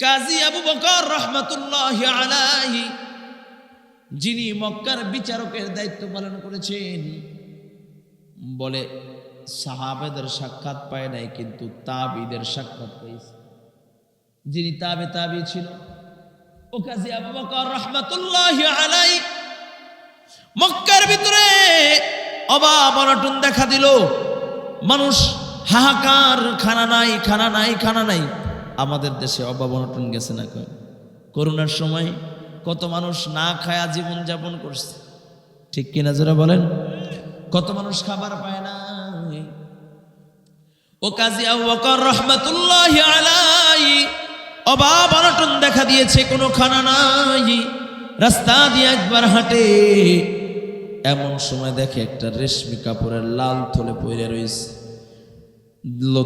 কাজী আবু বকর রহমতুল্লাহ আলাইহি, যিনি মক্কার বিচারকের দায়িত্ব পালন করেছেন, বলে সাহাবেদের সাক্ষাৎ পায় নাই, কিন্তু তাবিদের সাক্ষাৎ পেয়েছে। যিনি তাবে তাবি ছিল, ও কাজী আবু বকর রহমতুল্লাহ আলাই মক্কার ভিতরে অভাব অনটন দেখা দিল। মানুষ হাহাকার, খানা নাই খানা নাই খানা নাই। আমাদের দেশে অভাব অনটন গেছে না কয় করোনার সময় কত মানুষ না খায়া জীবন যাপন করছে। ঠিক কিনা যারা বলেন? কত মানুষ খাবার পায় না। ও কাজী আবু বকর রহমতুল্লাহ আলাই অভাব অনটন দেখা দিয়েছে, কোনো খানা নাই। রাস্তা দিয়ে একবার হাঁটে, এমন সময় দেখে একটা রেশমি কাপড়ের লাল থলে পইরে রয়েছে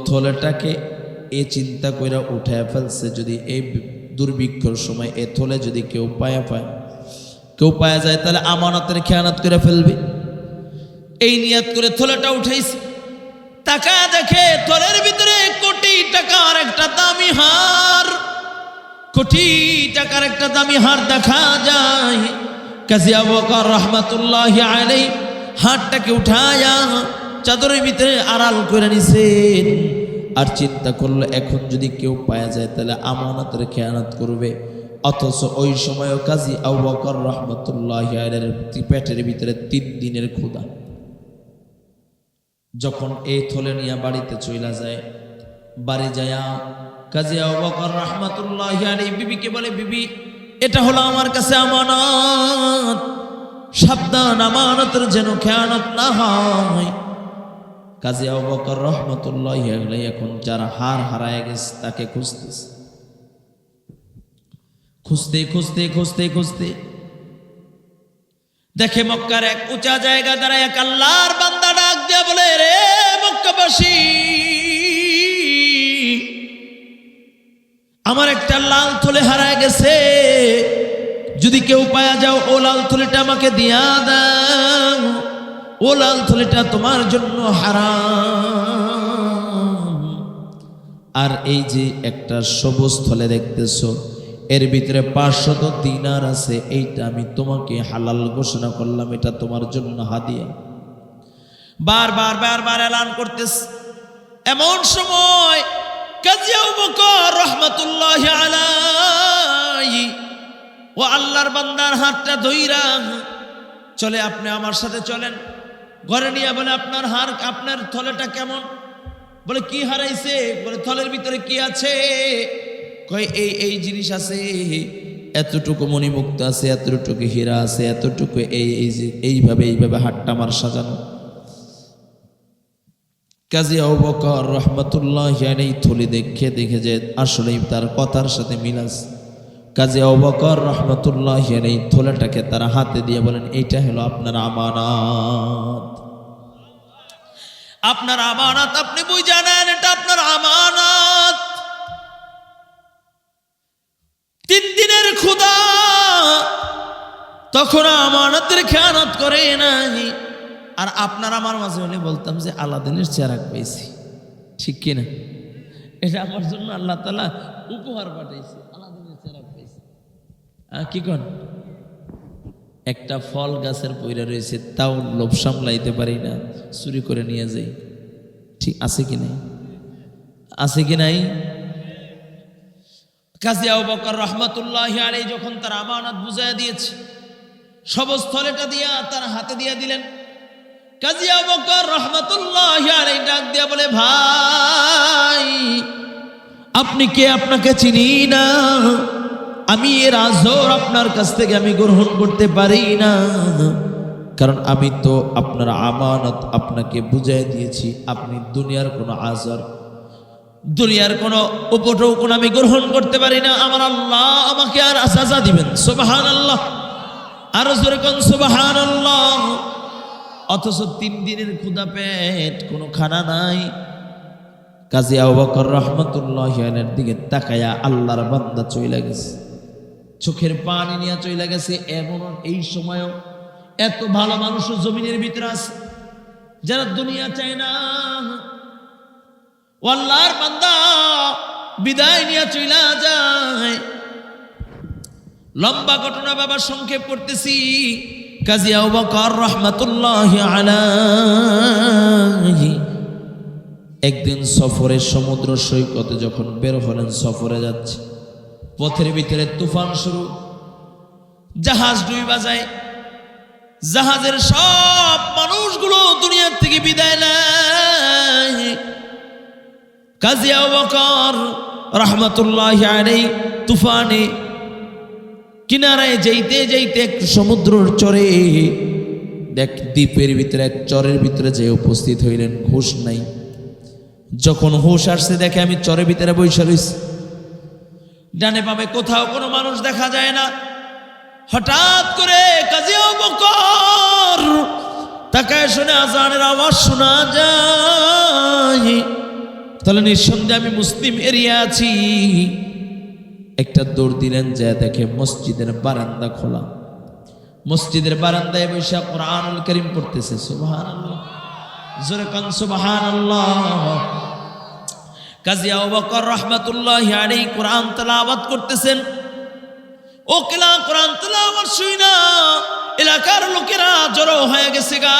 থলেটাকে এ চিন্তা কইরা উঠায় ফেলছে, যদি এই দুর্ভিক্ষর সময় এ থলে যদি কেউ পায়া পায়, কেউ পায়া যায়, তাহলে আমানতের খেয়ানত করে ফেলবে। এই নিয়াত করে থলেটা উঠাইছে। টাকা দেখে থলের ভিতরে কোটি টাকার একটা দামি হার। কোটি টাকার একটা দামি হার দেখা যায়। কাজী আবু বকর রহমাতুল্লাহ আলাই হারটাকে উঠায়া চাদরের ভিতরে আড়াল করে নিছেন। আর চিন্তা করল এখন যদি কেউ পাওয়া যায়, তাহলে আমানতের খেয়ানত করবে। অথচ ওই সময়ও কাজী আবু বকর রহমতুল্লাহ পেটের ভিতরে তিন দিনের ক্ষুদা যখন এই থলে নিয়ে বাড়িতে চইলা যায়, বাড়ি যায়া কাজী আবু বকর রহমাতুল্লাহ বিবিকে বলে, বিবি, এটা হলো আমার কাছে আমানত। সাবধান, আমানতের যেন খেয়ানত না হয়। কাজী আবু বকর রহমতুল্লাহ এখন যারা হার হারায় গেছে, তাকে খুঁজতেছে। খুঁজতে খুঁজতে খুঁজতে খুঁজতে দেখে মক্কার এক উঁচা জায়গা দ্বারা এক আল্লাহর বান্দা ডাক দিয়া বলে, রে মক্কাবাসী, আমার একটা লাল থলে হারায় গেছে। যদি কেউ পায়া যাও, ও লাল থলেটা আমাকে দিয়া দাও। ও লাল থলেটা তোমার জন্য হারাম। আর এই যে একটা সবুজ থলে দেখতেছো, এর ভিতরে পাঁচশত দিনার আছে, এইটা আমি তোমাকে হালাল ঘোষণা করলাম, এটা তোমার জন্য হাদিয়া। বারবার বারবার এলান করতেস এমন সময় রহমাতুল্লাহ ও আল্লাহর বান্দার হাতটা ধইরা চলে, আপনি আমার সাথে চলেন। ঘরে নিয়ে বলে, আপনার হার, আপনার থলেটা কেমন? বলে, কি হারাইছে? বলে, থলের ভিতরে কি আছে? কয়, এই এই জিনিস আছে, এতটুকু মণিমুক্ত আছে, এতটুকু হীরা আছে, এতটুকু এই এই যে, এইভাবে এইভাবে হাটটা আমার সাজানো। কাজী আবু বকর রহমতুল্লাহ এই থলি দেখে দেখে যে আসলেই তার কথার সাথে মিল আছে। কাজী অবকর বকর রহমতুল্লাহ এই থলেটাকে তারা হাতে দিয়ে বলেন এইটা হলো আপনার আমানত। আপনার আমানত আপনি বুঝ জানেন এটা আপনার আমানত। তিন দিনের ক্ষুদা তখন আমানতের খেয়ানত করে নাই। আর আপনার আমার মাঝে হলে বলতাম যে আলাদিনের চেরাক পেয়েছি ঠিক কিনা? এটা আমার জন্য আল্লাহ তালা উপহার পেয়েছি আহ, কি কন? একটা ফল গাছের পইরা রয়েছে, তাও লোভ সামলাইতে পারি না, চুরি করে নিয়ে যাই। ঠিক আছে কি নাই? আছে কি নাই? কাজী আবু বকর যখন তার আমানত বুঝাইয়া দিয়েছে সবজ স্থলেটা দিয়া তার হাতে দিয়া দিলেন। কাজী আবু বকর ডাক দিয়া বলে, ভাই, আপনি কে আপনাকে চিনি না? আমি এর আজর আপনার কাছ থেকে আমি গ্রহণ করতে পারি না। কারণ আমি তো আপনার আমানত আপনাকে বুঝাই দিয়েছি, আপনি দুনিয়ার কোনো আজর, দুনিয়ার কোনো উপটৌকন আমি গ্রহণ করতে পারি না। আমার আল্লাহ আমাকে আর সাজা দিবেন সুবাহান আল্লাহ আরও জোরে কোন সুবাহান আল্লাহ অথচ তিন দিনের ক্ষুদা পেট, কোনো খানা নাই। কাজী আবু বকর রহমতুল্লাহ দিকে তাকায়া আল্লাহর বান্দা চলে গেছে। চোখের পানি নিয়ে চইলা গেছে। এমন এই সময়ও এত ভালো মানুষ জমিনের ভিতরে আছে, যারা দুনিয়া চায় না। ও আল্লাহর বান্দা বিদায় নিয়ে চইলা যায়। লম্বা ঘটনা বাবা সংক্ষেপ করতেছি কাজী আবু বকর রহমাতুল্লাহ আলাইহি একদিন সফরে সমুদ্র সৈকতে যখন বের হলেন, সফরে যাচ্ছে। পথের ভিতরে তুফান শুরু। জাহাজ ডুইবা যায় জাহাজের সব মানুষগুলো দুনিয়ার থেকে বিদায় নেয়। কাজী বকর রহমতুল্লাহ আলাই তুফানে কিনারায় যাইতে যাইতে এক সমুদ্রর চরে দেখ দ্বীপের ভিতরে এক চরের ভিতরে যে উপস্থিত হইলেন ঘুষ নাই। যখন হুশ আসছে, দেখে আমি চরের ভিতরে বৈশা রইছি। ডানে পাবে কোথাও কোনো মানুষ দেখা যায় না। হঠাৎ করে কাজী বকর তাকায় শুনে আজানের আওয়াজ শোনা যায়। তাহলে নিঃসন্দেহে আমি মুসলিম এরিয়া আছি। একটা দৌড় দিলেন যে দেখে মসজিদের বারান্দা খোলা। মসজিদের বারান্দায় বসে কোরআনুল করিম পড়তেছে আল্লাহ জোরে কান আল্লাহ কাজী আবু বকর রহমাতুল্লাহ আলাইহি কোরআন তেলাওয়াত করতেছেন। ও কেলা কোরআন তেলাওয়াত শুই না, এলাকার লোকেরা জড়ো হয়ে গেছে গা।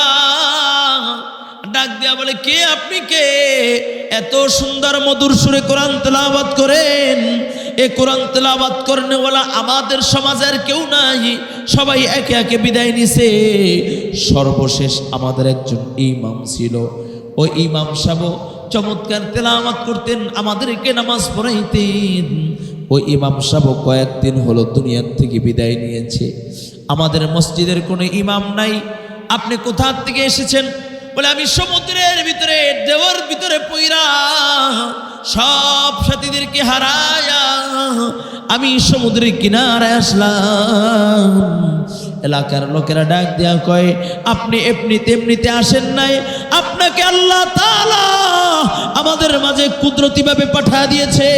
ডাক দিয়া বলে, কে আপনি কে? এত সুন্দর মধুর সুরে কোরআন তেলাওয়াত করেন। এ কোরআন করেন বলা আমাদের সমাজের কেউ নাই। সবাই একে একে বিদায় নিছে। সর্বশেষ আমাদের একজন ইমাম ছিল। ওই ইমাম সাহেব চমৎকার তেলাওয়াত করতেন, আমাদেরকে নামাজ পড়াইতেন। ওই ইমাম সাহেব কয়েকদিন হলো দুনিয়ার থেকে বিদায় নিয়েছে। আমাদের মসজিদের কোনো ইমাম নাই। আপনি কোথা থেকে এসেছেন? বলে, আমি সমুদ্রের ভিতরে, দেওয়ার ভিতরে পইরা সব সাথীদেরকে হারায়া আমি সমুদ্রের কিনারে আসলাম। এলাকার লোকেরা ডাক দেয়া কয়, আপনি এমনিতে এমনিতে আসেন নাই? আপনাকে আল্লাহ তাআলা আমাদের মাঝে কুদরতিভাবে পাঠা দিয়েছে।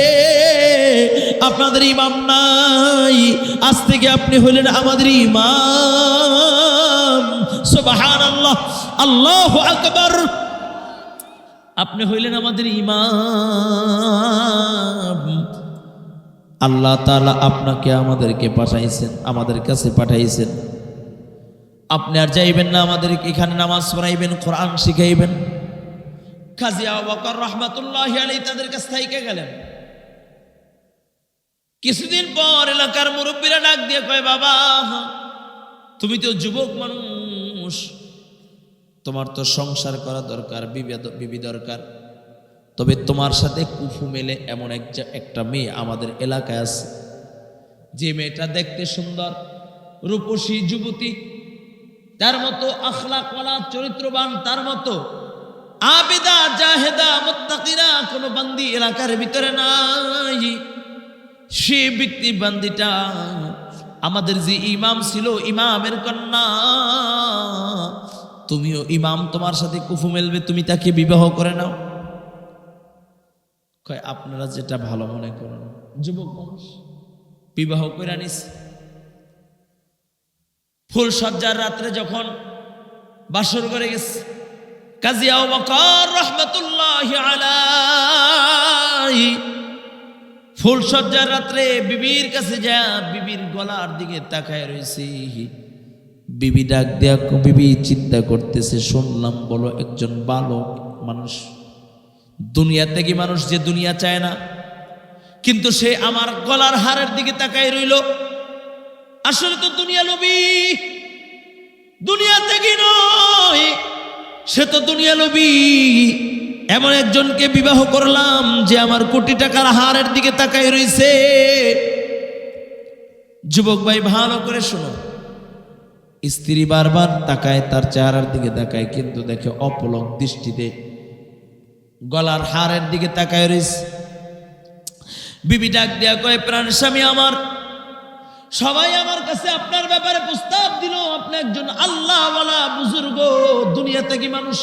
আপনাদের ইমাম নাই। আজ থেকে আপনি হলেন আমাদের ইমাম। সুবাহান আল্লাহ আল্লাহ আকবর। আপনি হইলেন আমাদের ইমাম। আল্লাহ তাআলা আপনাকে আমাদেরকে পাঠাইছেন, আমাদের কাছে পাঠাইছেন। আপনি আর যাইবেন না, আমাদের এখানে নামাজ পড়াইবেন, কোরআন শিখাইবেন। কাজী আবু রহমাতুল্লাহ আলী তাদের কাছ থেকে গেলেন। কিছুদিন পর এলাকার মুরব্বীরা ডাক দিয়ে কয়, বাবা, তুমি তো যুবক মানুষ। তোমার তো সংসার করা দরকার বিবি দরকার। তবে তোমার সাথে কুফু মেলে এমন এক একটা মেয়ে আমাদের এলাকায় আছে। যে মেয়েটা দেখতে সুন্দর, রূপসী, যুবতী তার মতো আখলা কলা চরিত্রবান, তার মতো আবেদা, জাহেদা, মুত্তাকিরা কোনো বান্দি এলাকার ভিতরে নাই। সে ব্যক্তি বান্দিটা আমাদের যে ইমাম ছিল, ইমামের কন্যা। তুমিও ইমাম, তোমার সাথে কুফু মেলবে, তুমি তাকে বিবাহ করে নাও। কয়, আপনারা যেটা ভালো মনে করেন, যুবক মানুষ, বিবাহ করে নিস ফুল সজ্জার রাত্রে যখন বাসর করে গেছে, কাজী আবু বকর রহমতুল্লাহ আলাই ফুল সজ্জার রাত্রে বিবির কাছে যা বিবির গলার দিকে তাকায় রয়েছে। বিবি ডাক দেয়া বিবি, চিন্তা করতেছে, শুনলাম বলো একজন বালক মানুষ। দুনিয়া থেকে মানুষ যে দুনিয়া চায় না? কিন্তু সে আমার গলার হারের দিকে তাকায় রইল। আসলে তো দুনিয়া নবী। দুনিয়া থেকে নয়, সে তো দুনিয়া নবী। এমন একজনকে বিবাহ করলাম যে আমার কোটি টাকার হারের দিকে তাকাই রইছে। যুবক ভাই, ভালো করে শোনো। স্ত্রী বারবার তাকায়, তার চেহারার দিকে তাকায়, কিন্তু দেখে অপলক দৃষ্টিতে গলার হারের দিকে তাকায় রইছে। বিবি ডাক দেয়া কয় প্রাণ স্বামী আমার সবাই আমার কাছে আপনার ব্যাপারে প্রস্তাব দিল, আপনি একজন আল্লাহ বুজুর্গ, দুনিয়া থেকে মানুষ।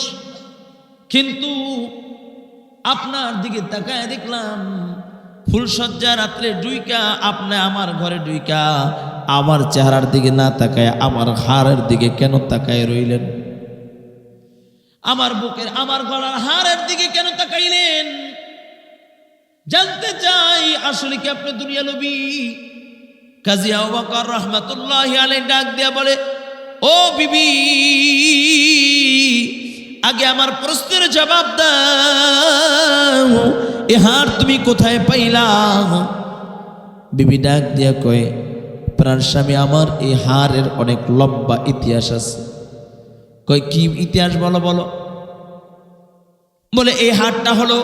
কিন্তু আপনার দিকে তাকায় দেখলাম ফুলসজ্জা রাত্রে ডুইকা, আপনি আমার ঘরে ডুইকা, আমার চেহারার দিকে না তাকায়, আমার হাড়ের দিকে কেন তাকায় রইলেন? আমার বুকের, আমার গলার হাড়ের দিকে কেন তাকাইলেন? জানতে চাই, আসলে কি আপনি দুনিয়া লবি কাজী আবু বকর রহমাতুল্লাহ আলাই ডাক দিয়া বলে, ও বিবি, আগে আমার প্রশ্নের জবাব দাও। এ হার তুমি কোথায় পাইলা? বিবি ডাক দিয়া কয়, প্রাণ স্বামী, আমার এই হারের অনেক লম্বা ইতিহাস আছে। কয়, কি ইতিহাস বলো বলো? বলে, এই হারটা হলো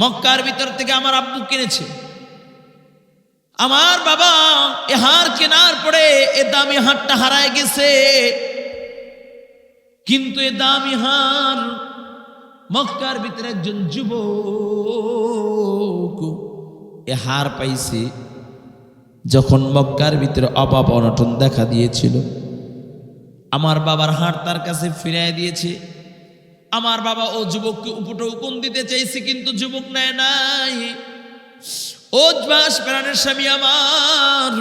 মক্কার ভিতর থেকে আমার আব্বু কিনেছে। আমার বাবা এ হার কেনার পরে এ দামি হারটা হারায় গেছে। কিন্তু এ দামি হার মক্কার ভিতরে একজন যুবক এ হার পাইছে যখন মক্কার ভিতরে অভাব অনটন দেখা দিয়েছিল। আমার বাবার হাট তার কাছে ফিরিয়ে দিয়েছে। আমার বাবা ও যুবককে উপটৌকন দিতে চাইছে, কিন্তু যুবক নেয় নাই। ও প্রাণের স্বামী আমার।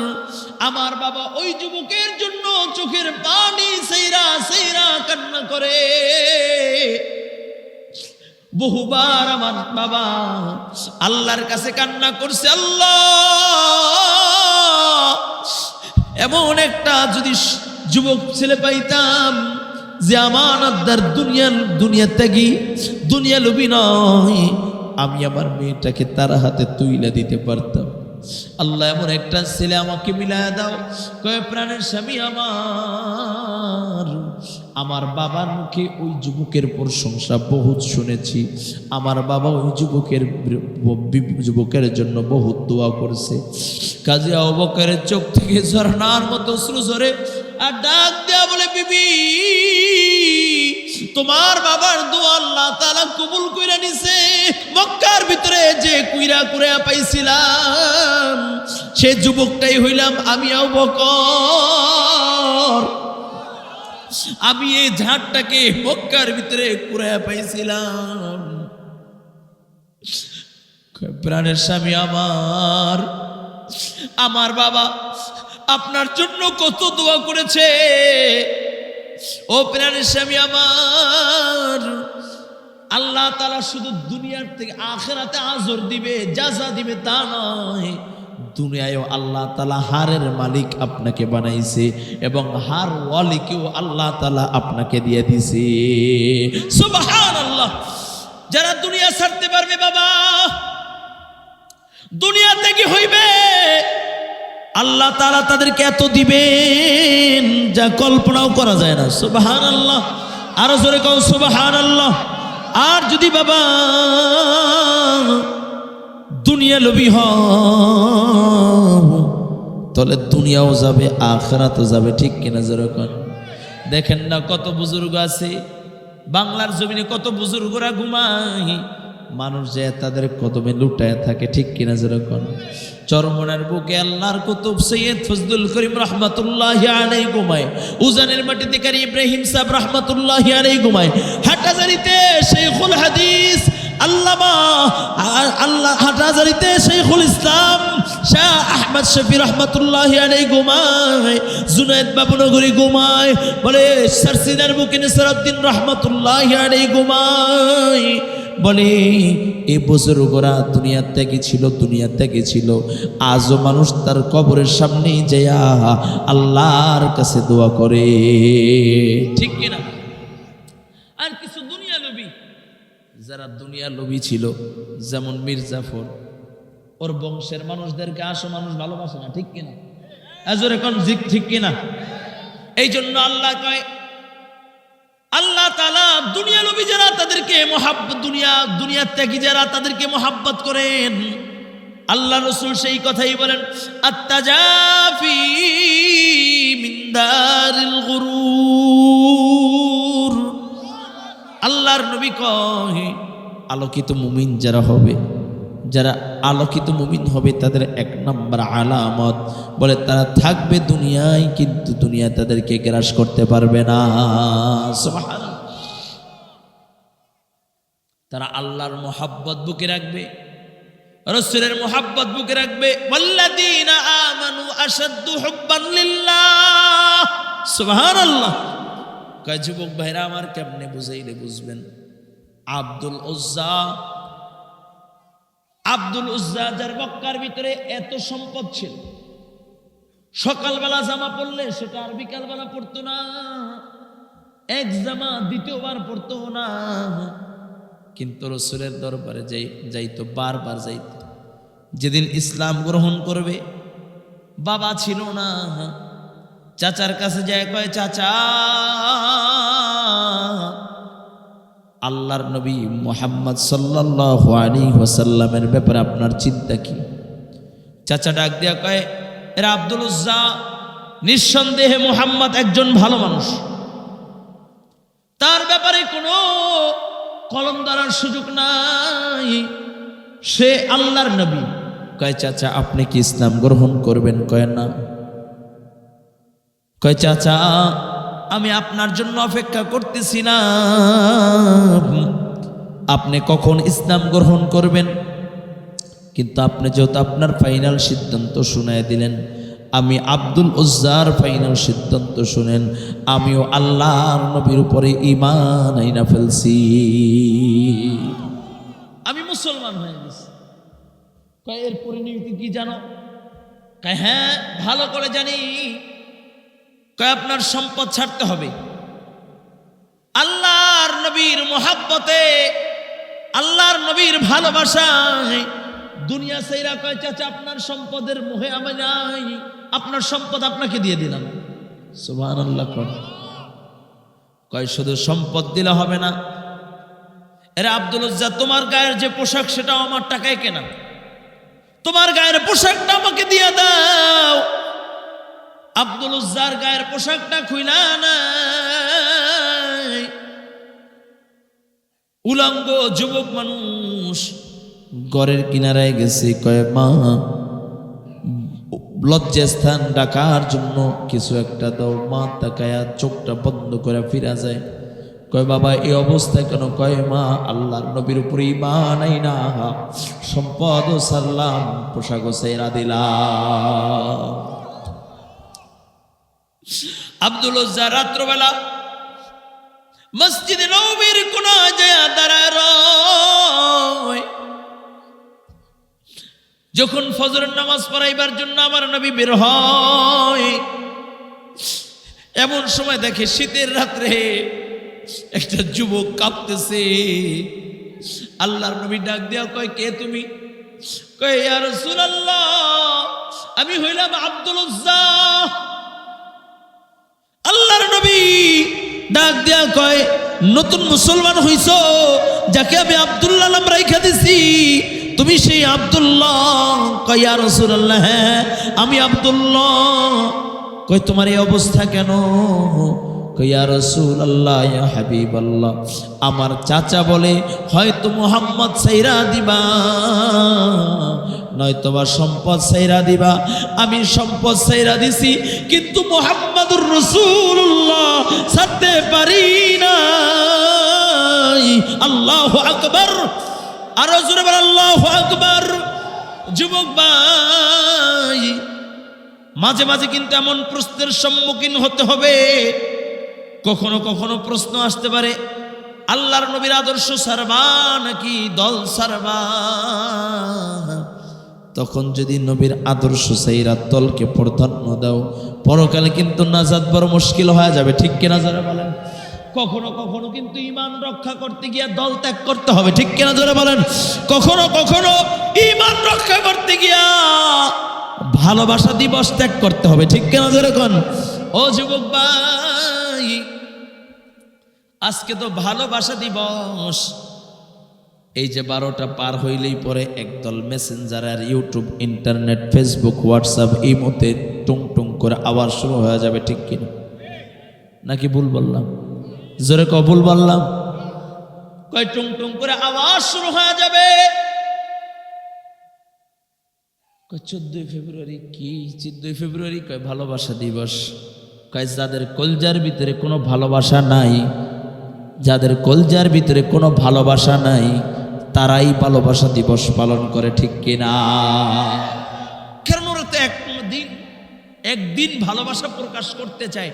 আমার বাবা ওই যুবকের জন্য চোখের পানি সেইরা সেইরা কান্না করে। বহুবার আমার বাবা আল্লাহর কাছে কান্না করছে, আল্লাহ! এমন একটা যদি যুবক ছেলে পাইতাম যে আমার আদার দুনিয়ার দুনিয়া ত্যাগী দুনিয়া লোভী নয়। আমি আমার মেয়েটাকে তার হাতে তুইলা দিতে পারতাম। আল্লাহ এমন একটা ছেলে আমাকে মিলায় দাও। কয়ে, প্রাণের স্বামী আমার। আমার বাবার মুখে ওই যুবকের প্রশংসা বহুত শুনেছি। আমার বাবা ওই যুবকের যুবকের জন্য বহুত দোয়া করছে। কাজে অবকারের চোখ থেকে ঝর্ণার মতো শ্রু ঝরে আর ডাক দেয়া বলে, বিবি, তোমার বাবার দোয়া আল্লাহ তালা কবুল কইরা নিছে। মক্কার ভিতরে যে কুইরা কুইরা পাইছিলাম, সে যুবকটাই হইলাম আমি বকর। আমি এই ঝাড়টাকে মক্কার ভিতরে কুড়ায় পাইছিলাম। প্রাণের স্বামী আমার। আমার বাবা আপনার জন্য কত দোয়া করেছে। ও প্রাণের স্বামী আমার, আল্লাহ তালা শুধু দুনিয়ার থেকে আখেরাতে আজর দিবে, যা যা দিবে তা নয়, দুনিয়ায়ও আল্লাহ তালা হারের মালিক আপনাকে বানাইছে এবং হার ওয়ালিকেও আল্লাহ তালা আপনাকে দিয়ে দিছে। সুবহান আল্লাহ যারা দুনিয়া ছাড়তে পারবে বাবা দুনিয়াতে কি হইবে। আল্লাহ তালা তাদেরকে এত দিবেন, যা কল্পনাও করা যায় না। সুবাহান আল্লাহ আরও জোরে কও সুবাহান আল্লাহ আর যদি বাবা দুনিয়া লবি হও, তাহলে দুনিয়াও যাবে, আখরাতও যাবে, ঠিক কিনা? যেরকম দেখেন না কত বুজুর্গ আছে, বাংলার জমিনে কত বুজুর্গরা ঘুমায় মানুষ যে তাদের কদমে লুটায় থাকে, ঠিক কিনা যেরকম? চরমনার বুকে আল্লাহর কুতুব সৈয়দ ফজলুল করিম রহমাতুল্লাহ আলাই ঘুমায় উজানের মাটিতে কারি ইব্রাহিম সাহেব রহমাতুল্লাহ আলাই ঘুমায় হাটাজারিতে শেখুল হাদিস, আল্লামা, আল্লাহ হাটাজারিতে শেখুল ইসলাম, শাহ আহমদ শফি রহমতুল্লাহ আলাই ঘুমায় জুনায়দ বাবুনগরী ঘুমায়, বলে সারসিনার বুকে নিসারউদ্দিন রহমতুল্লাহ আলাই ঘুমায় বলে এই বুজুর্গরা দুনিয়া ত্যাগী ছিল দুনিয়া ত্যাগী ছিল। আজও মানুষ তার কবরের সামনেই যাইয়া আল্লাহর কাছে দোয়া করে। ঠিক কিনা? আর কিছু দুনিয়া লোভী? যারা দুনিয়া লোভী ছিল, যেমন মীর জাফর, ওর বংশের মানুষদেরকে আসো, মানুষ ভালোবাসে না, ঠিক কিনা? এজোর এখন জিক ঠিক কিনা? এই জন্য আল্লাহ কয় আল্লাহ তালা দুনিয়া নবী যারা তাদেরকে মহাব্বত, দুনিয়া দুনিয়া ত্যাগী যারা তাদেরকে মহাব্বত করেন। আল্লাহ রসুল সেই কথাই বলেন আত্মাজাফি মিন্দারিল গুরুর। আল্লাহর নবী কহে আলোকিত মুমিন যারা হবে যারা আলোকিত মুমিন হবে, তাদের এক নম্বর আলামত। বলে, তারা থাকবে দুনিয়ায়, কিন্তু দুনিয়া তাদেরকে গ্রাস করতে পারবে না। তারা আল্লাহর মোহাব্বত বুকে রাখবে, রসুলের মোহাব্বত বুকে রাখবে। যুবক ভাইরা, আমার কেমনে বুঝাইলে বুঝবেন? আব্দুল উজ্জা আব্দুল উজ্জা যার মক্কার ভিতরে এত সম্পদ ছিল। সকালবেলা জামা পরলে সেটা আর বিকালবেলা পরতো না। এক জামা দ্বিতীয়বার পরতো না। কিন্তু রসুলের দরবারে যাই, যাইতো, বারবার যাইতো। যেদিন ইসলাম গ্রহণ করবে, বাবা ছিল না। চাচার কাছে যায়, কয়, চাচা আল্লাহর নবী মোহাম্মদ সাল্লাহ আলী ব্যাপারে আপনার চিন্তা কি? চাচা ডাক দিয়া কয়, এরা আব্দুল উজ্জা, নিঃসন্দেহে মোহাম্মদ একজন ভালো মানুষ। তার ব্যাপারে কোনো কলম ধরার সুযোগ নাই। সে আল্লাহর নবী। কয়, চাচা, আপনি কি ইসলাম গ্রহণ করবেন? কয়, না। কয়, চাচা আমি আপনার জন্য অপেক্ষা করতেছি না আপনি কখন ইসলাম গ্রহণ করবেন? কিন্তু আপনি যেহেতু আপনার ফাইনাল সিদ্ধান্ত শুনাই দিলেন, আমি আব্দুল উজ্জার ফাইনাল সিদ্ধান্ত শুনেন, আমিও আল্লাহর নবীর উপরে ইমান আইনা ফেলছি। আমি মুসলমান হয়ে গেছি। কয় এর পরিণতি কি জানো? হ্যাঁ ভালো করে জানি। কয়, আপনার সম্পদ ছাড়তে হবে। আল্লাহর নবীর মোহাব্বতে, আল্লাহর নবীর ভালোবাসায় দুনিয়া সেইরা কয়, চাচা, আপনার সম্পদের মোহে আমি নাই, আপনার সম্পদ আপনাকে দিয়ে দিলাম। সুবাহ আল্লাহ কয়, শুধু সম্পদ দিলে হবে না। এরা আব্দুল উজ্জা তোমার গায়ের যে পোশাক, সেটাও আমার টাকায় কেনা। তোমার গায়ের পোশাকটা আমাকে দিয়ে দাও। আব্দুল উজ্জার গায়ের পোশাকটা খুইলা নাই। উলঙ্গ যুবক মানুষ গড়ের কিনারায় গেছে কয় মা। লজ্জাস্থান ডাকার জন্য কিছু একটা দাও, মা তাকায়া চোখটা বন্ধ করে ফিরা যায়। কয়, বাবা এই অবস্থায় কেন? কয়, মা, আল্লাহর নবীর উপরে ইমান আই না সম্পদ সাল্লাম পোশাক সেরা দিলাম আব্দুল রাত্রবেলা মসজিদে নবীর কোন যখন ফজরের নামাজ পড়াইবার জন্য আমার নবী বের হয়, এমন সময় দেখে শীতের রাত্রে একটা যুবক কাঁপতেছে। আল্লাহর নবী ডাক দেওয়া কয়, কে তুমি? কয় আর রাসূলুল্লাহ, আমি হইলাম আব্দুল দেয়া কয়, নতুন মুসলমান হইছ, যাকে আমি আব্দুল্লাহ নাম রাইখা দিছি, তুমি সেই আব্দুল্লাহ। কয়, ইয়া রাসূলুল্লাহ হ্যাঁ আমি আব্দুল্লাহ। কই তোমার এই অবস্থা কেন? হাবিবাল্লাহ। আমার চাচা বলে, হয়তো মোহাম্মদ সাইরা দিবা। নয়তো বা সম্পদ সাইরা দিবা। আমি সম্পদ সাইরা দিছি, কিন্তু মোহাম্মদুর রসুল্লাহ ছাড়তে পারি না আল্লাহ আকবর। আরও জোরে আল্লাহ আকবর। যুবক ভাই, মাঝে মাঝে কিন্তু এমন প্রশ্নের সম্মুখীন হতে হবে। কখনো কখনো প্রশ্ন আসতে পারে, আল্লাহর নবীর আদর্শ সারবা নাকি দল সারবা? তখন যদি নবীর আদর্শ সাইরা দলকে প্রাধান্য দাও, পরকালে কিন্তু নাজাদ বড় মুশকিল হয়ে যাবে, ঠিক কিনা যারা বলেন? কখনো কখনো কিন্তু ইমান রক্ষা করতে গিয়ে দল ত্যাগ করতে হবে, ঠিক কিনা যারা বলেন? কখনো কখনো ইমান রক্ষা করতে গিয়া ভালোবাসা দিবস ত্যাগ করতে হবে, ঠিক কিনা যেরকম ও যুবক ভাই, আজকে তো ভালোবাসা দিবস এই যে বারোটা পার হইলেই পরে একদল মেসেঞ্জার আর ইউটিউব ইন্টারনেট ফেসবুক হোয়াটসঅ্যাপ এই মতে টুং টুং করে আবার শুরু হয়ে যাবে, ঠিক কিনা? নাকি ভুল বললাম? জোরে ক ভুল বললাম? কয়, টুং টুং করে আওয়াজ শুরু হয়ে যাবে। কয়, চোদ্দই ফেব্রুয়ারি কি? চোদ্দই ফেব্রুয়ারি? কয়, ভালোবাসা দিবস। কয়, যাদের কলজার ভিতরে কোনো ভালোবাসা নাই, যাদের কলজার ভিতরে কোনো ভালোবাসা নাই তারাই ভালোবাসা দিবস পালন করে, ঠিক কিনা? কারণ ওরা তো এক দিন, একদিন ভালোবাসা প্রকাশ করতে চায়?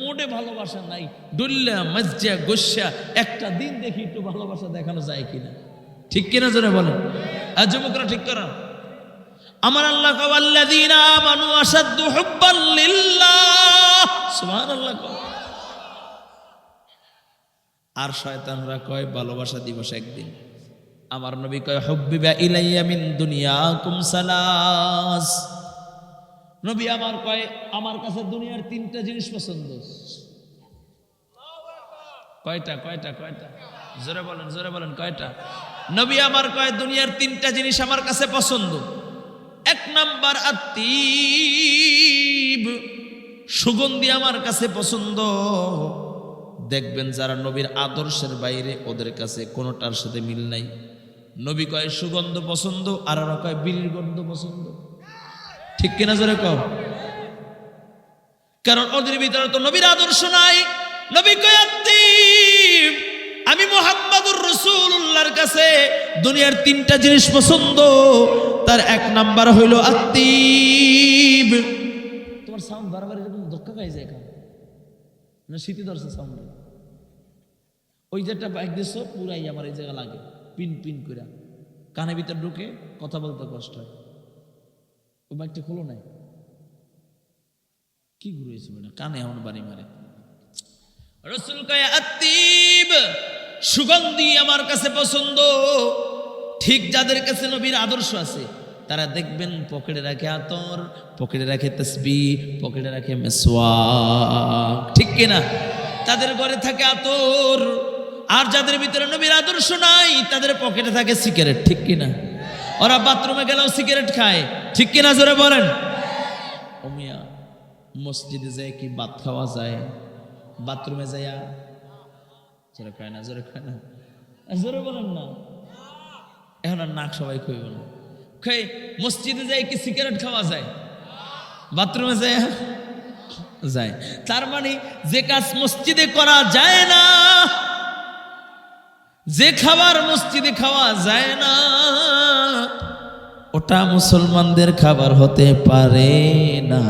মোটে ভালোবাসা নাই। ডুল্লা, মজ্জা, গোস্যা, একটা দিন দেখি একটু ভালোবাসা দেখানো যায় কিনা। ঠিক কিনা জোরে বলেন? যুবকরা ঠিক করা আমার আল্লাহ কাওয়াল্লাযীনা আমানু আশাদ্দু হুব্বান লিল্লাহ। সুবহানাল্লাহ। আর শয়তানরা কয়, ভালোবাসা দিবস একদিন। আমার নবী কয়, হব্বিবা ইলাইয়া মিন দুনিয়াকুম সালাস। নবী আমার কয়, আমার কাছে দুনিয়ার তিনটা জিনিস পছন্দ। কয়টা কয়টা কয়টা? জোরে বলেন জোরে বলেন, কয়টা? নবী আমার কয়, দুনিয়ার তিনটা জিনিস আমার কাছে পছন্দ। এক নাম্বার আত্মীব সুগন্ধি আমার কাছে পছন্দ। দেখবেন যারা নবীর আদর্শের বাইরে ওদের কাছে কোনোটার সাথে মিল নাই। নবী কয়, সুগন্ধ পছন্দ, আর ওরা কয়, বিড়ির গন্ধ পছন্দ। ঠিক কিনা জোরে কও? কারণ ওদের ভিতরে তো নবীর আদর্শ নাই। নবী কয় আত্মীব আমি মোহাম্মদুর রসুল্লাহর কাছে দুনিয়ার তিনটা জিনিস পছন্দ। তার এক নাম্বার হইল আত্মীব তোমার সাউন্ড বারবার এরকম ধক্কা খাই যায় না শীতে ধরছে সাউন্ড ওই যেটা বাইক দিছ পুরাই আমার এই জায়গা লাগে। পিন পিন করে কানে ভিতর ঢুকে কথা বলতে কষ্ট হয়। ওই বাইকটা খোলো নাই। কি ঘুরেছে বেটা কানে এমন বাড়ি মারে। রসুল কয় সুগন্ধি আমার কাছে পছন্দ। ঠিক যাদের কাছে নবীর আদর্শ আছে, তারা দেখবেন পকেটে রাখে আতর, পকেটে রাখে তসবি, পকেটে রাখে মেসওয়াক। ঠিক কিনা? তাদের ঘরে থাকে আতর। আর যাদের ভিতরে নবীর আদর্শ নাই, তাদের পকেটে থাকে সিগারেট, ঠিক কিনা? ওরা বাথরুমে গেলেও সিগারেট খায়, ঠিক কিনা জোরে বলেন? ওমিয়া মসজিদে যায় কি ভাত খাওয়া যায়? বাথরুমে যাইয়া? জোরে খায় না, জোরে খায় না। জোরে বলেন না। এখন আর নাক সবাই খুঁজবে খাই মসজিদে যাই কি সিগারেট খাওয়া যায়? বাথরুমে যায় যায়। তার মানে যে কাজ মসজিদে করা যায় না যে খাবার মসজিদে খাওয়া যায় না, ওটা মুসলমানদের খাবার হতে পারে না।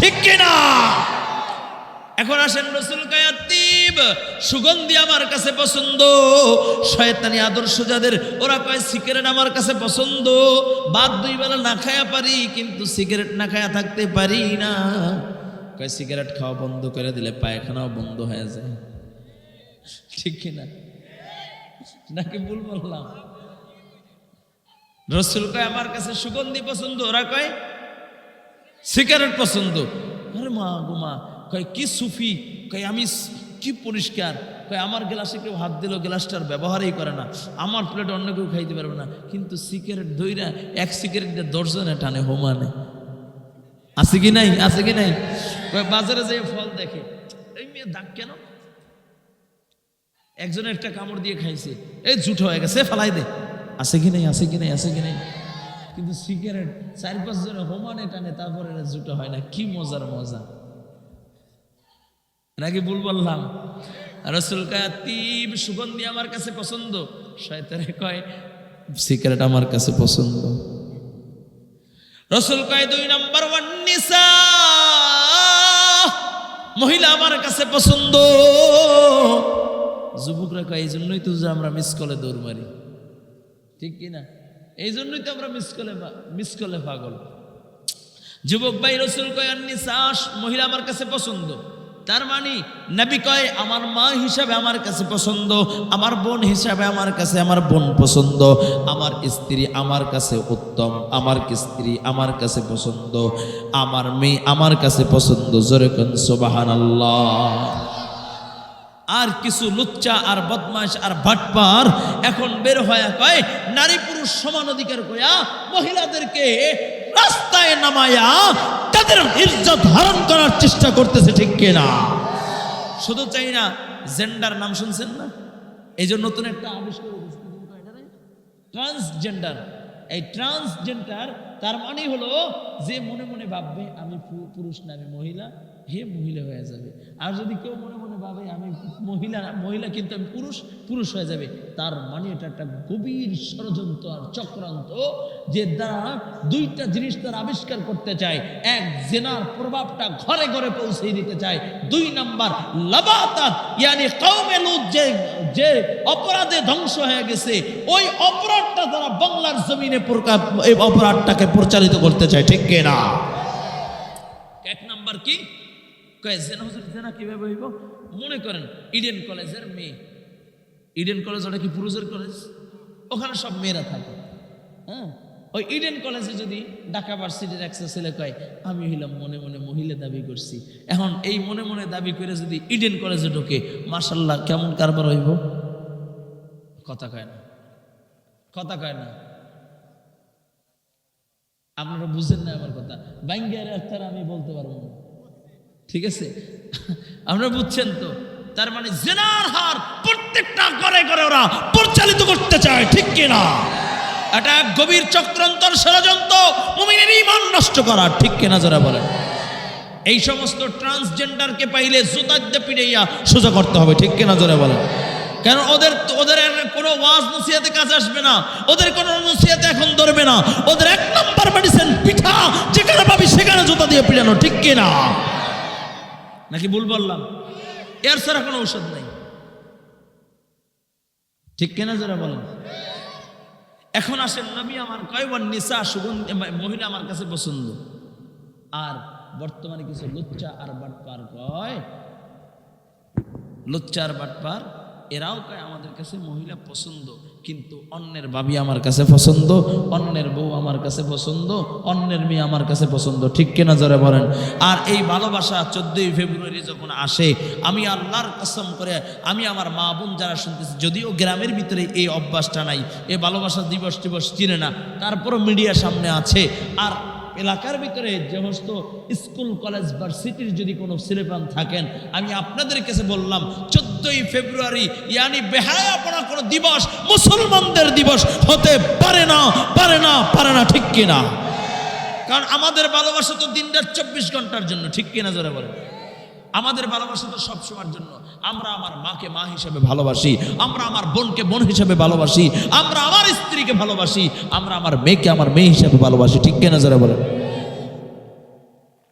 ঠিক কিনা এখন আসেন রসুল কায়াতিব, সুগন্ধি আমার কাছে পছন্দ, শয়তানি আদর্শ যাদের, ওরা কয় সিগারেট আমার কাছে পছন্দ, বাদ দুই বেলা না খায়া পারি, কিন্তু সিগারেট না খায়া থাকতে পারি না। কয় সিগারেট খাওয়া বন্ধ করে দিলে পায়খানাও বন্ধ হয়ে যায়। ঠিক কিনা? নাকি ভুল বললাম? রসুল কয়, আমার কাছে সুগন্ধি পছন্দ। ওরা কয়, সিগারেট পছন্দ। আরে মা গো মা, কয়, কি সুফি? কয়, আমি কি পরিষ্কার? কয়, আমার গ্লাসে কেউ হাত দিল গ্লাসটার ব্যবহারই করে না। আমার প্লেট অন্য কেউ খাইতে পারবে না। কিন্তু সিগারেট দইরা এক সিগারেট দর্জনে টানে হোমানে। আছে কি নাই? আছে কি নাই? বাজারে যেয়ে ফল দেখে, এই মেয়ে দাগ কেন? একজনে একটা কামড় দিয়ে খাইছে। এই জুটো হয়ে গেছে ফালাই দে। আছে কি নাই, আছে কি নাই, আছে কি নাই। কিন্তু সিগারেট, চার পাঁচ জনে হোমানে টানে, তারপরে জুটো হয় না। কি মজার মজা। নাকি ভুল বললাম। রসুল তীব সুগন্ধি আমার কাছে পছন্দ। শয়তানে কয়, সিগারেট আমার কাছে পছন্দ। রসুল কয়, দুই নম্বর, ওয়ান নিসা। মহিলা আমার কাছে পছন্দ। যুবকরা কয় এই জন্যই তো আমরা মিস কলে দৌড় মারি। ঠিক কি না? এই জন্যই তো আমরা মিস কলে মিস কলে পাগল। যুবক ভাই, রসুল কয় শ্বাস মহিলা আমার কাছে পছন্দ। তার মানে নবী কয়, আমার মা হিসাবে আমার কাছে পছন্দ, আমার বোন হিসাবে আমার কাছে আমার বোন পছন্দ, আমার স্ত্রী আমার কাছে উত্তম, আমার স্ত্রী আমার কাছে পছন্দ, আমার মেয়ে আমার কাছে পছন্দ। জোরে কোন, সুবহানাল্লাহ। আর কিছু লুচ্চা আর বদমাশ আর ভাটপার এখন বের হয়ে কয় নারী পুরুষ সমান অধিকার কয়া মহিলাদেরকে রাস্তায় নামায়া তাদের ইজ্জত হরণ করার চেষ্টা করতেছে, ঠিক কিনা? শুধু চাই না জেন্ডার নাম শুনছেন না? এই জন্য নতুন একটা আবিষ্কার ট্রান্সজেন্ডার এই ট্রান্সজেন্ডার তার মানে হলো যে মনে মনে ভাববে, আমি পুরুষ না, আমি মহিলা। হে মহিলা হয়ে যাবে। আর যদি কেউ মনে মনে ভাবে, আমি মহিলা মহিলা কিন্তু আমি পুরুষ পুরুষ হয়ে যাবে, তার মানে এটা একটা গভীর ষড়যন্ত্র আর চক্রান্ত যে দ্বারা দুইটা জিনিস তারা আবিষ্কার করতে চায়। এক, জেনার প্রভাবটা ঘরে ঘরে পৌঁছে দিতে চায়। দুই নাম্বার, লাবাতাত যে যে অপরাধে ধ্বংস হয়ে গেছে, ওই অপরাধটা তারা বাংলার জমিনে অপরাধটাকে প্রচারিত করতে চায়, ঠিক কিনা? এক নাম্বার কি? কয় জেনা হুজুর জেনা কীভাবে হইব? মনে করেন ইডেন কলেজের মেয়ে। ইডেন কলেজ ওটা কি পুরুষের কলেজ ওখানে সব মেয়েরা থাকে। হ্যাঁ? ওই ইডেন কলেজে যদি ঢাকা ভার্সিটির একটা ছেলে কয়, আমি হইলাম মনে মনে মহিলা দাবি করছি। এখন এই মনে মনে দাবি করে যদি ইডেন কলেজে ঢোকে মার্শাল্লাহ কেমন কারবার হইব? কথা কয় না। কথা কয় না। আপনারা বুঝেন না আমার কথা। ব্যাঙ্গের একটা আমি বলতে পারব না। ঠিক আছে? আপনারা বুঝছেন তো? তার মানে জেনার হার প্রত্যেকটা করে করে ওরা পরিচালিত করতে চায়, ঠিক কিনা? এটা গভীর চক্রান্তর ষড়যন্ত্র, মুমিনের ইমান নষ্ট করা ঠিক কিনা যারা বলেন? এই সমস্ত ট্রান্সজেন্ডারকে পাইলে জুতাদ্দে পিড়াইয়া সোজা করতে হবে, ঠিক কিনা জোরে বলেন? কেন ওদের ওদের কোনো ওয়াজ নসিহাতে কাজ আসবে না, ওদের কোনো নসিহাতে এখন ধরবে না, ওদের এক নম্বর মেডিসিন পিঠা, যেখানে পাবি সেখানে জুতা দিয়ে পিড়ানো, ঠিক কিনা? নাকি ভুল বললাম? এর ছাড়া কোনো ঔষধ নাই। ঠিক কিনা যারা বলেন? এখন আসেন, নবী আমার কয়বার নিসা সুগন্ধি, মহিলা আমার কাছে পছন্দ। আর বর্তমানে কিছু লুচ্চা আর বাটপার কয়? লুচ্চা আর বাটপার, এরাও কয় আমাদের কাছে মহিলা পছন্দ। কিন্তু অন্যের বাবি আমার কাছে পছন্দ, অন্যের বউ আমার কাছে পছন্দ, অন্যের মেয়ে আমার কাছে পছন্দ। ঠিক কিনা জোরে বলেন? আর এই ভালোবাসা চোদ্দই ফেব্রুয়ারি যখন আসে, আমি আল্লাহর কসম করে আমি আমার মা বোন যারা শুনতেছি, যদিও গ্রামের ভিতরে এই অভ্যাসটা নাই এই ভালোবাসা দিবস টিবস চিনে না, তারপরও মিডিয়ার সামনে আছে। আর এলাকার ভিতরে যে সমস্ত স্কুল, কলেজ, ভার্সিটির যদি কোনো সিলেবাস থাকেন, আমি আপনাদের কাছে বললাম, চোদ্দই ফেব্রুয়ারি, ইয়ানি বেহায়াপনা কোনো দিবস, মুসলমানদের দিবস হতে পারে না পারে না পারে না, ঠিক কিনা? কারণ আমাদের ভালোবাসা তো দিনটার চব্বিশ ঘণ্টার জন্য, ঠিক কিনা জোরে বলেন? আমাদের ভালোবাসা তো সব সময়ের জন্য। আমরা আমার মাকে মা হিসেবে ভালোবাসি আমরা আমার বোনকে বোন হিসেবে ভালোবাসি আমরা আমার স্ত্রীকে ভালোবাসি আমরা আমার মেয়েকে আমার মেয়ে হিসেবে ভালোবাসি। ঠিক কেনা যারা বলেন?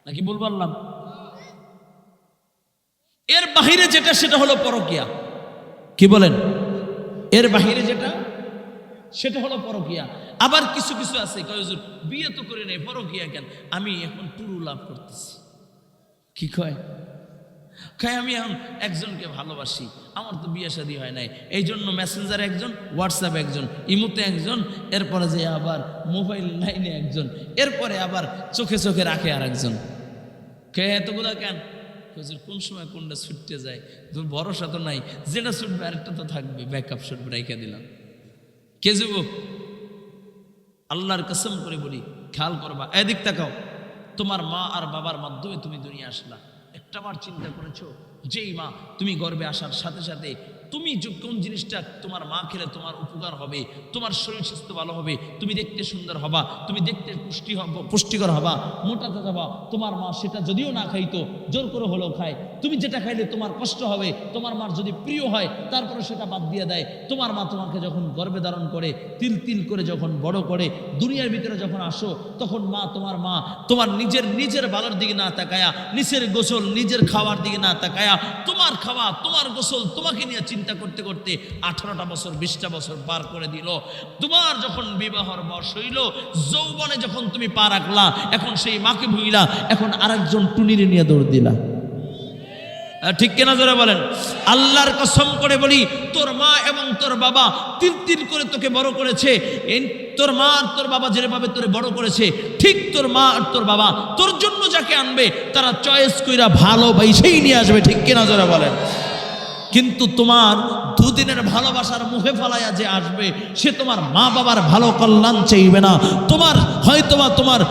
নাকি ভুল বললাম? এর বাহিরে যেটা সেটা হলো পরকিয়া। কি বলেন? এর বাহিরে যেটা সেটা হলো পরকিয়া। আবার কিছু কিছু আছে কয় হুজুর, বিয়ে তো করে নেই পরকিয়া কেন? আমি এখন টুরু লাভ করতেছি। কি কয়? কয় আমি এখন একজনকে ভালোবাসি। আমার তো বিয়ে শাদী হয় নাই। এই জন্য মেসেঞ্জার একজন হোয়াটসঅ্যাপ একজন, ইমুতে একজন, এরপরে যে আবার মোবাইল লাইনে একজন, এরপরে আবার চোখে চোখে রাখে আর একজন কে এতগুলা কেন? কোন সময় কোনটা ছুটতে যায়? তোর ভরসা তো নাই। যেটা ছুটবে আরেকটা তো থাকবে। ব্যাকআপ ছুটবে রেখে দিলাম। কে যুবক? আল্লাহর কসম করে বলি, খেয়াল করবা। এদিক তাকাও। তোমার মা আর বাবার মাধ্যমে তুমি দুনিয়া আসলা। একটা বার চিন্তা করেছ যেই মা তুমি গর্বে আসার সাথে সাথে তুমি কোন জিনিসটা তোমার মা খেলে তোমার উপকার হবে, তোমার শরীর স্বাস্থ্য ভালো হবে, তুমি দেখতে সুন্দর হবা, তুমি দেখতে পুষ্টি হব পুষ্টিকর হবা মোটাতে যাবা তোমার মা সেটা যদিও না খাইতো, জোর করে হলেও খায়। তুমি যেটা খাইলে তোমার কষ্ট হবে, তোমার মার যদি প্রিয় হয়, তারপরে সেটা বাদ দিয়ে দেয়। তোমার মা তোমাকে যখন গর্বে ধারণ করে, তিল তিল করে যখন বড় করে, দুনিয়ার ভিতরে যখন আসো, তখন মা তোমার মা তোমার নিজের নিজের ভালোর দিকে না তাকায়া, নিজের গোসল, নিজের খাওয়ার দিকে না তাকায়া, তোমার খাওয়া, তোমার গোসল তোমাকে নিয়ে চিন্তা করতে করতে আঠারোটা বছর, বিশটা বছর পার করে দিল। তোমার যখন বিবাহর বয়স হইল, যৌবনে যখন তুমি পা রাখলা, এখন সেই মাকে ভুইলা, এখন আরেকজন টুনিরে নিয়ে দৌড় দিলা। ঠিক কেনা জোরে বলেন? আল্লাহর কসম করে বলি, তোর মা এবং তোর বাবা তিল তিল করে তোকে বড় করেছে। তোর মা আর তোর বাবা যেভাবে তোরে বড় করেছে, ঠিক তোর মা আর তোর বাবা তোর জন্য যাকে আনবে, তারা চয়েস কইরা ভালোবাসেই নিয়ে আসবে, ঠিক কেনা জোরে বলেন? কিন্তু তোমার দুদিনের ভালোবাসার মুখে ফালাইয়া যে আসবে, সে তোমার মা বাবার ভালো কল্যাণ চাইবে না। তোমার হয়তোবা তোমার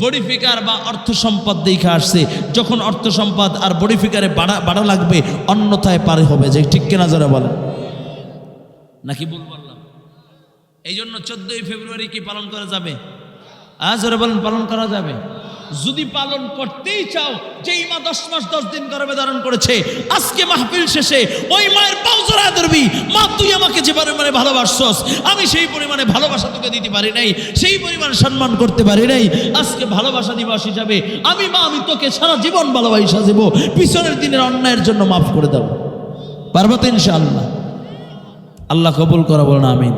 বডি ফিকার বা অর্থ সম্পদ দেখে আসছে, যখন অর্থ সম্পদ আর বডি ফিকারে বাড়া বাড়া লাগবে, অন্যথায় পারে হবে যে, ঠিক কেনা যারা বলেন। নাকি ভুল বললাম? এই জন্য চোদ্দই ফেব্রুয়ারি কি পালন করা যাবে? আজ বলেন, পালন করা যাবে? যদি পালন করতেই চাও যেই মা দশ মাস দশ দিন গর্ভে ধারণ করেছে, আজকে মাহফিল শেষে ওই মায়ের পাও জড়া ধরবি। মা, তুই আমাকে যে পরিমাণে ভালোবাসছস, আমি সেই পরিমাণে ভালোবাসা তোকে দিতে পারি নাই, সেই পরিমাণে সম্মান করতে পারি নাই। আজকে ভালোবাসা দিবস হিসাবে আমি মা, আমি তোকে সারা জীবন ভালোবাসা দেব পিছনের দিনের অন্যায়ের জন্য মাফ করে দাও। পারব তো আল্লাহ কবুল করা বলো না আমিন।